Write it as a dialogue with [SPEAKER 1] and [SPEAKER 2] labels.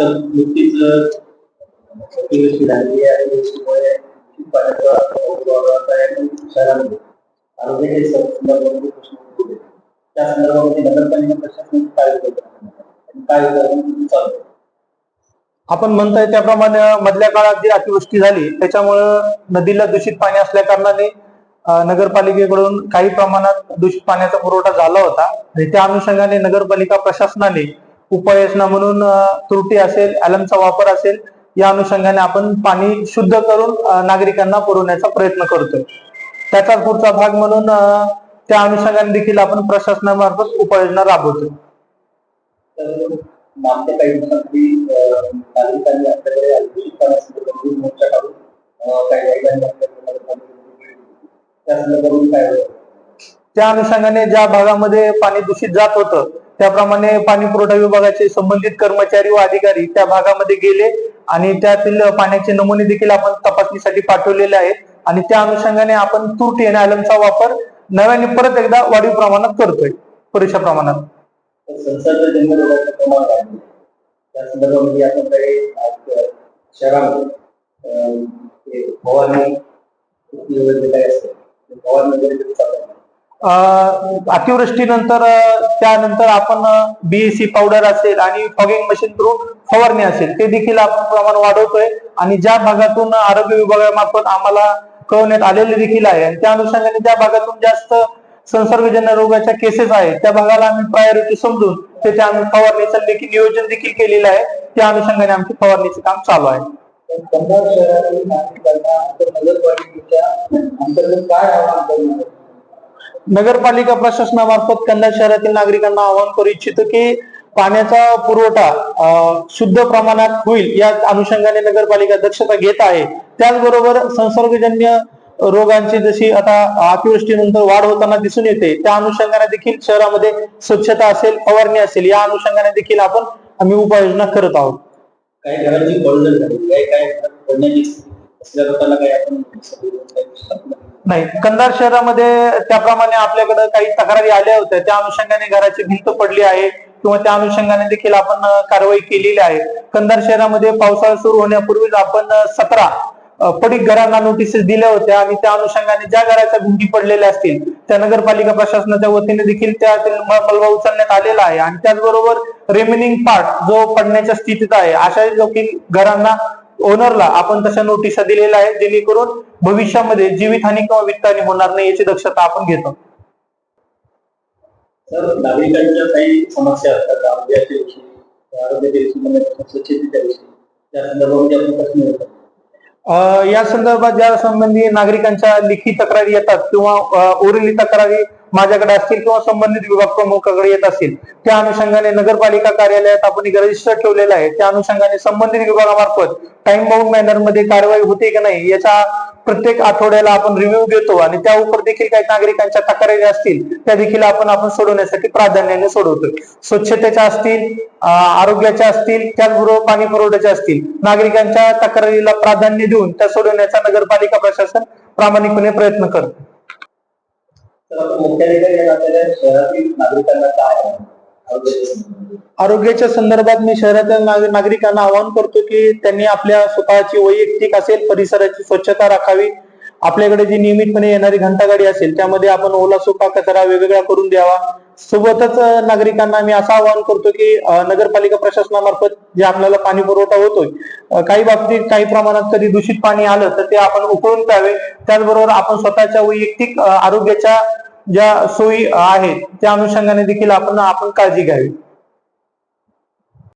[SPEAKER 1] तर नुकतीच अतिवृष्टी आहे पाण्याचा आहे शहरामध्ये आरोग्याचे संदर्भामध्ये प्रश्न त्या संदर्भामध्ये नगरपालिका प्रशासन काय आणि काय चालू
[SPEAKER 2] आपण म्हणताय त्याप्रमाणे मधल्या काळात जी अतिवृष्टी झाली त्याच्यामुळं नदीला दूषित पाणी असल्या कारणाने नगरपालिकेकडून काही प्रमाणात दूषित पाण्याचा पुरवठा झाला होता. आणि त्या अनुषंगाने नगरपालिका प्रशासनाने उपाययोजना म्हणून त्रुटी असेल अॅलमचा वापर असेल या अनुषंगाने आपण पाणी शुद्ध करून नागरिकांना पुरवण्याचा प्रयत्न करतोय. त्याचाच पुढचा भाग म्हणून त्या अनुषंगाने देखील आपण प्रशासनामार्फत उपाययोजना राबवतोय.
[SPEAKER 1] मागच्या काही दिवसांपूर्वी नागरिकांनी आपल्याकडे मोर्चा काढून संदर्भात काय?
[SPEAKER 2] त्या अनुषंगाने ज्या भागामध्ये पाणी दूषित जात होतं त्याप्रमाणे पाणी पुरवठा विभागाचे संबंधित कर्मचारी व अधिकारी त्या भागामध्ये गेले आणि त्यातील पाण्याचे नमुने देखील आपण तपासणीसाठी पाठवलेले आहेत. आणि त्या अनुषंगाने आपण तूट आणि आलमचा वापर नव्याने परत एकदा वाढीव प्रमाणात करतोय. पुरेशा प्रमाणात.
[SPEAKER 1] प्रमाण शहरामध्ये
[SPEAKER 2] अतिवृष्टीनंतर त्यानंतर आपण बीएसी पावडर असेल आणि फॉगिंग मशीन थ्रू फवारणी असेल ते देखील आपण प्रमाण वाढवतोय. आणि ज्या भागातून आरोग्य विभागामार्फत आम्हाला कळवण्यात आलेले देखील आहे. आणि त्या अनुषंगाने ज्या भागातून जास्त संसर्गजन्य रोगाच्या केसेस आहेत त्या भागाला आम्ही प्रायोरिटी समजून त्याचे आम्ही फवारणीचं देखील नियोजन देखील केलेलं आहे. त्या अनुषंगाने आमचे फवारणीचे काम चालू आहे.
[SPEAKER 1] शहरातील नागरिकांना नगरपालिकेच्या अंतर्गत काय आव्हान करणार आहे?
[SPEAKER 2] नगरपालिका प्रशासनामार्फत कन्नड शहरातील नागरिकांना आवाहन करू इच्छितो की पाण्याचा पुरवठा शुद्ध प्रमाणात होईल या अनुषंगाने नगरपालिका दक्षता घेत आहे. त्याचबरोबर संसर्गजन्य रोगांची जशी आता अतिवृष्टीनंतर वाढ होताना दिसून येते त्या अनुषंगाने देखील शहरामध्ये स्वच्छता असेल फवारणी असेल या अनुषंगाने देखील आपण आम्ही उपाययोजना करत आहोत.
[SPEAKER 1] काही घरांची काही काही
[SPEAKER 2] नाही कंधार शहरामध्ये त्याप्रमाणे आपल्याकडे काही तक्रारी आल्या होत्या. त्या अनुषंगाने घराची भिंत पडली आहे किंवा त्या अनुषंगाने देखील आपण कारवाई केलेली आहे. कंधार शहरामध्ये पावसाळा सुरू होण्यापूर्वीच आपण सतरा पडीक घरांना नोटिसेस दिल्या होत्या आणि त्या अनुषंगाने ज्या घराच्या भिंती पडलेल्या असतील त्या नगरपालिका प्रशासनाच्या वतीने देखील त्यातील मलबा उचलण्यात आलेला आहे. आणि त्याचबरोबर रेमेनिंग पार्ट जो पडण्याच्या स्थितीत आहे अशा देखील घरांना ओनरला आपण तशा नोटिसा दिलेल्या आहेत जेणेकरून भविष्यामध्ये जीवितहानी किंवा वित्तहानी होणार नाही याची दक्षता आपण घेतो.
[SPEAKER 1] नागरिकांच्या काही समस्या असतात
[SPEAKER 2] या संदर्भात ज्या संबंधी नागरिकांच्या लिखित तक्रारी येतात किंवा ओरिली तक्रारी माझ्याकडे असतील किंवा संबंधित विभाग प्रमुखाकडे येत असतील त्या अनुषंगाने नगरपालिका कार्यालयात आपण एक रजिस्टर ठेवलेलं आहे. त्या अनुषंगाने संबंधित विभागामार्फत टाइम बाउंड मॅनरमध्ये कारवाई होते की नाही याचा प्रत्येक आठवड्याला आपण रिव्ह्यू घेतो आणि त्या उपर देखील काही नागरिकांच्या तक्रारी असतील त्या देखील आपण आपण सोडवण्यासाठी प्राधान्याने सोडवतोय. स्वच्छतेच्या असतील आरोग्याच्या असतील त्याचबरोबर पाणी पुरवठ्याच्या असतील नागरिकांच्या तक्रारीला प्राधान्य देऊन त्या सोडवण्याचा नगरपालिका प्रशासन प्रामाणिकपणे प्रयत्न करतो
[SPEAKER 1] तर आपण मुख्याधिकारी या नात्याने शहरातील नागरिकांना काय आहे आरोग्याच्या संदर्भात?
[SPEAKER 2] आरोग्याच्या संदर्भात मी शहरातील नागरिकांना आवाहन करतो की त्यांनी आपल्या स्वतःची वैयक्तिक असेल परिसराची स्वच्छता राखावी आपल्याकडे जी नियमितपणे येणारी घंटागाडी असेल त्यामध्ये आपण ओला सुका कचरा वेगवेगळा करून द्यावा. सोबतच नागरिकांना मी असं आवाहन करतो की नगरपालिका प्रशासनामार्फत जे आपल्याला पाणी पुरवठा होतोय काही बाबतीत काही प्रमाणात कधी दूषित पाणी आलं तर ते आपण उकळून प्यावे. त्याचबरोबर आपण स्वतःच्या वैयक्तिक आरोग्याच्या ज्या सोयी आहेत त्या अनुषंगाने देखील आपण आपण काळजी घ्यावी.